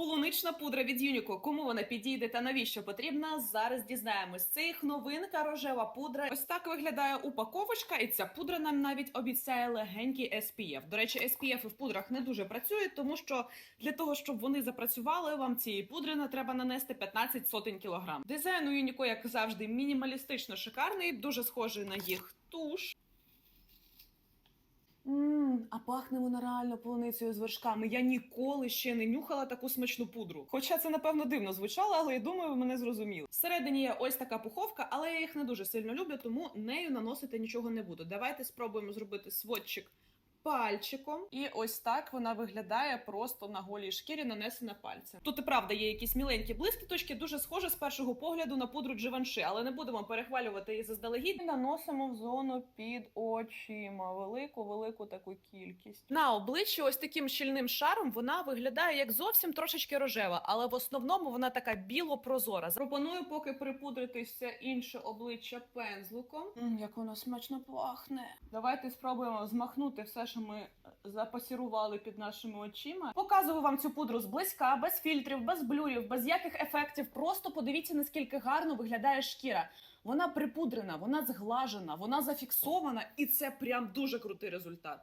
Полунична пудра від Юніко. Кому вона підійде та навіщо потрібна? Зараз дізнаємось. Це їх новинка рожева пудра. Ось так виглядає упаковочка, і ця пудра нам навіть обіцяє легенький SPF. До речі, SPF в пудрах не дуже працюють, тому що для того, щоб вони запрацювали, вам цієї пудри не треба нанести 15 сотень кілограм. Дизайн у Юніко, як завжди, мінімалістично шикарний, дуже схожий на їх туш. Пахне вона реально полуницею з вершками. Я ніколи ще не нюхала таку смачну пудру. Хоча це напевно дивно звучало, але я думаю, ви мене зрозуміли. Всередині є ось така пуховка, але я їх не дуже сильно люблю, тому нею наносити нічого не буду. Давайте спробуємо зробити сводчик пальчиком. І ось так вона виглядає просто на голій шкірі, нанесена пальцем. Тут і правда є якісь міленькі блискіточки, дуже схоже з першого погляду на пудру Givenchy, але не будемо перехвалювати її заздалегідь. Наносимо в зону під очима. Велику, велику таку кількість. На обличчі ось таким щільним шаром вона виглядає як зовсім трошечки рожева, але в основному вона така біло-прозора. Пропоную поки припудритися інше обличчя пензликом. як воно смачно пахне. Давайте спробуємо змахнути все, що ми е, запасірували під нашими очима. Показую вам цю пудру зблизька, без фільтрів, без блюрів, без яких ефектів. Просто подивіться, наскільки гарно виглядає шкіра. Вона припудрена, вона зглажена, вона зафіксована, і це прям дуже крутий результат.